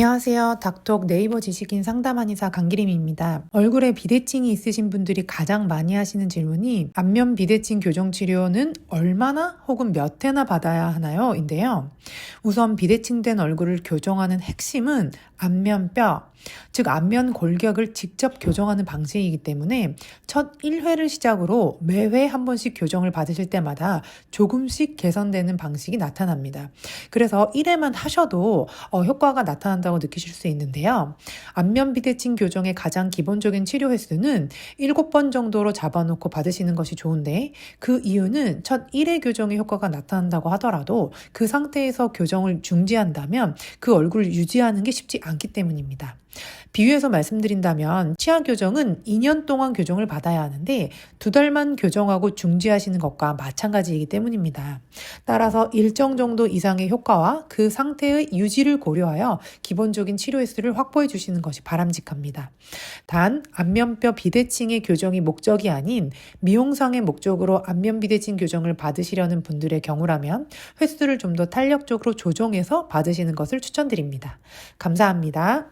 안녕하세요. 닥톡 네이버 지식인 상담 한의사 강기림입니다. 얼굴에 비대칭이 있으신 분들이 가장 많이 하시는 질문이 안면 비대칭 교정 치료는 얼마나 혹은 몇 회나 받아야 하나요? 인데요. 우선 비대칭된 얼굴을 교정하는 핵심은 안면뼈, 즉 안면 골격을 직접 교정하는 방식이기 때문에 첫 1회를 시작으로 매회 한 번씩 교정을 받으실 때마다 조금씩 개선되는 방식이 나타납니다. 그래서 1회만 하셔도 어, 효과가 나타난다 고 느끼실 수 있는데요. 안면 비대칭 교정의 가장 기본적인 치료 횟수는 7번 정도로 잡아놓고 받으시는 것이 좋은데 그 이유는 첫 1회 교정의 효과가 나타난다고 하더라도 그 상태에서 교정을 중지한다면 그 얼굴을 유지하는 게 쉽지 않기 때문입니다. 비유해서 말씀드린다면 치아 교정은 2년 동안 교정을 받아야 하는데 두 달만 교정하고 중지하시는 것과 마찬가지이기 때문입니다. 따라서 일정 정도 이상의 효과와 그 상태의 유지를 고려하여 기본적인 치료 횟수를 확보해 주시는 것이 바람직합니다. 단 안면뼈 비대칭의 교정이 목적이 아닌 미용상의 목적으로 안면 비대칭 교정을 받으시려는 분들의 경우라면 횟수를 좀 더 탄력적으로 조정해서 받으시는 것을 추천드립니다. 감사합니다.